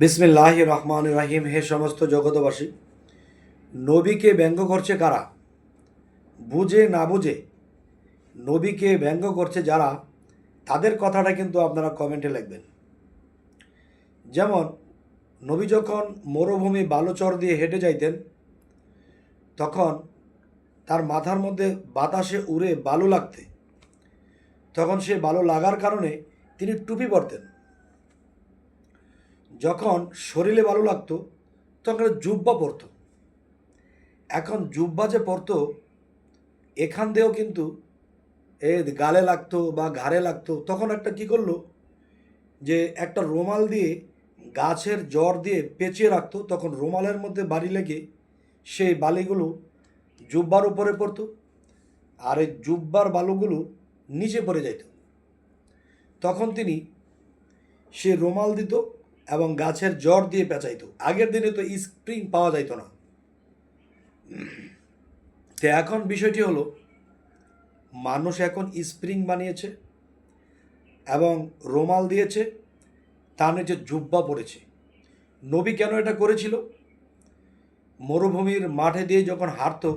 বিসমিল্লাহ রহমান রাহিম হে সমস্ত জগতবাসী নবীকে ব্যঙ্গ করছে কারা? বুঝে না বুঝে নবীকে ব্যঙ্গ করছে যারা, তাদের কথাটা কিন্তু আপনারা কমেন্টে লিখবেন। যেমন, নবী যখন মরুভূমি বালুচর দিয়ে হেঁটে যাইতেন, তখন তার মাথার মধ্যে বাতাসে উড়ে বালু লাগতে। তখন সে বালু লাগার কারণে তিনি টুপি পরতেন। যখন শরীরে ভালো লাগতো, তখন জুব্বা পরতো। এখন জুব্বা যে পরতো, এখান দিয়েও কিন্তু এ গালে লাগতো বা ঘাড়ে লাগতো, তখন একটা কি করল? যে একটা রুমাল দিয়ে গাছের জ্বর দিয়ে পেঁচিয়ে রাখতো, তখন রুমালের মধ্যে বাড়ি লেগে সেই বালিগুলো জুব্বার উপরে পড়তো আর এই জুব্বার বালুগুলো নিচে পড়ে যেত তখন তিনি সে রুমাল দিত এবং গাছের জ্বর দিয়ে পেঁচাইতো। আগের দিনে তো স্প্রিং পাওয়া যাইতো না। তো এখন বিষয়টি হলো, মানুষ এখন স্প্রিং বানিয়েছে এবং রুমাল দিয়েছে তার নিচে জুব্বা পড়েছে। নবী কেন এটা করেছিল? মরুভূমির মাঠে দিয়ে যখন হাঁটতো,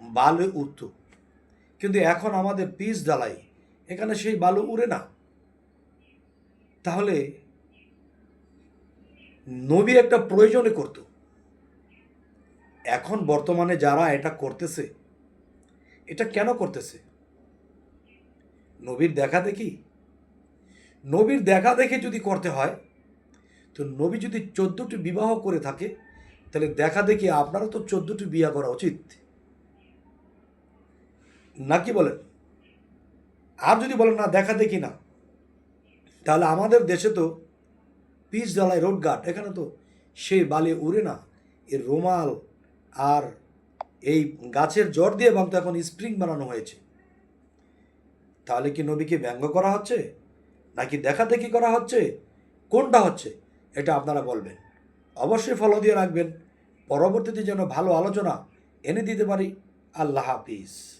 বালু উঠত। কিন্তু এখন আমাদের পিস জ্বালাই এখানে সেই বালু উড়ে না। তাহলে নবী একটা প্রয়োজনে করত। এখন বর্তমানে যারা এটা করতেছে, এটা কেন করতেছে? নবীর দেখা দেখি? নবীর দেখা দেখে যদি করতে হয়, তো নবী যদি চোদ্দটি বিবাহ করে থাকে, তাহলে দেখা দেখি আপনারও তো চোদ্দটি বিয়া করা উচিত। না নাকি বলেন? আর যদি বলেন, না, দেখা দেখি না। তাহলে আমাদের দেশে তো পিচ জ্বালায় রোড গার্ড এখানে তো সে বালি উড়ে না। এর রুমাল আর এই গাছের জ্বর দিয়ে বাংতো এখন স্প্রিং বানানো হয়েছে। তাহলে কি নবীকে ব্যঙ্গ করা হচ্ছে? নাকি দেখা দেখি করা হচ্ছে? কোনটা হচ্ছে? এটা আপনারা বলবেন। অবশ্যই ফলো দিয়ে রাখবেন। পরবর্তীতে যেন ভালো আলোচনা এনে দিতে পারি। আল্লাহ হাফিজ।